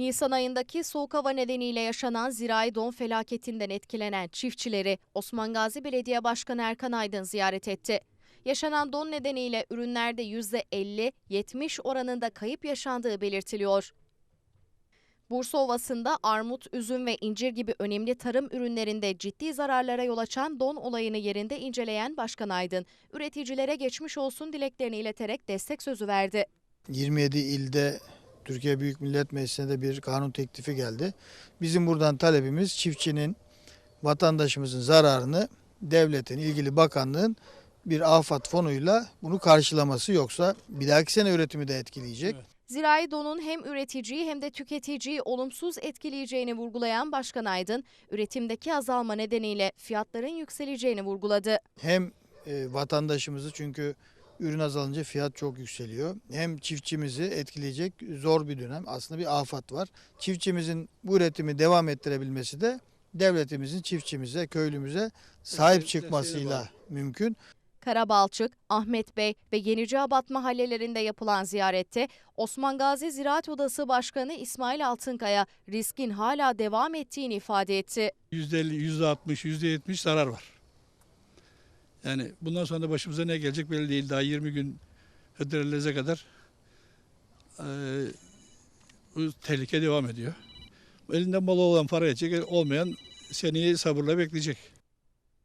Nisan ayındaki soğuk hava nedeniyle yaşanan zirai don felaketinden etkilenen çiftçileri Osman Gazi Belediye Başkanı Erkan Aydın ziyaret etti. Yaşanan don nedeniyle ürünlerde %50-70 oranında kayıp yaşandığı belirtiliyor. Bursa Ovası'nda armut, üzüm ve incir gibi önemli tarım ürünlerinde ciddi zararlara yol açan don olayını yerinde inceleyen Başkan Aydın, üreticilere geçmiş olsun dileklerini ileterek destek sözü verdi. 27 ilde Türkiye Büyük Millet Meclisi'ne de bir kanun teklifi geldi. Bizim buradan talebimiz çiftçinin, vatandaşımızın zararını devletin, ilgili bakanlığın bir afat fonuyla bunu karşılaması yoksa bir dahaki sene üretimi de etkileyecek. Zirai donun hem üreticiyi hem de tüketiciyi olumsuz etkileyeceğini vurgulayan Başkan Aydın, üretimdeki azalma nedeniyle fiyatların yükseleceğini vurguladı. Hem e, vatandaşımızı çünkü ürün azalınca fiyat çok yükseliyor. Hem çiftçimizi etkileyecek zor bir dönem. Aslında bir afat var. Çiftçimizin bu üretimi devam ettirebilmesi de devletimizin çiftçimize, köylümüze sahip çıkmasıyla mümkün. Karabalçık, Ahmet Bey ve Yeniceabat mahallelerinde yapılan ziyarette Osman Gazi Ziraat Odası Başkanı İsmail Altınkaya riskin hala devam ettiğini ifade etti. %50, %60, %70 zarar var. Yani bundan sonra da başımıza ne gelecek belli değil. Daha 20 gün Hıdrellez'e kadar eee, bu tehlike devam ediyor. Elinde malı olan para edecek, olmayan seneyi sabırla bekleyecek.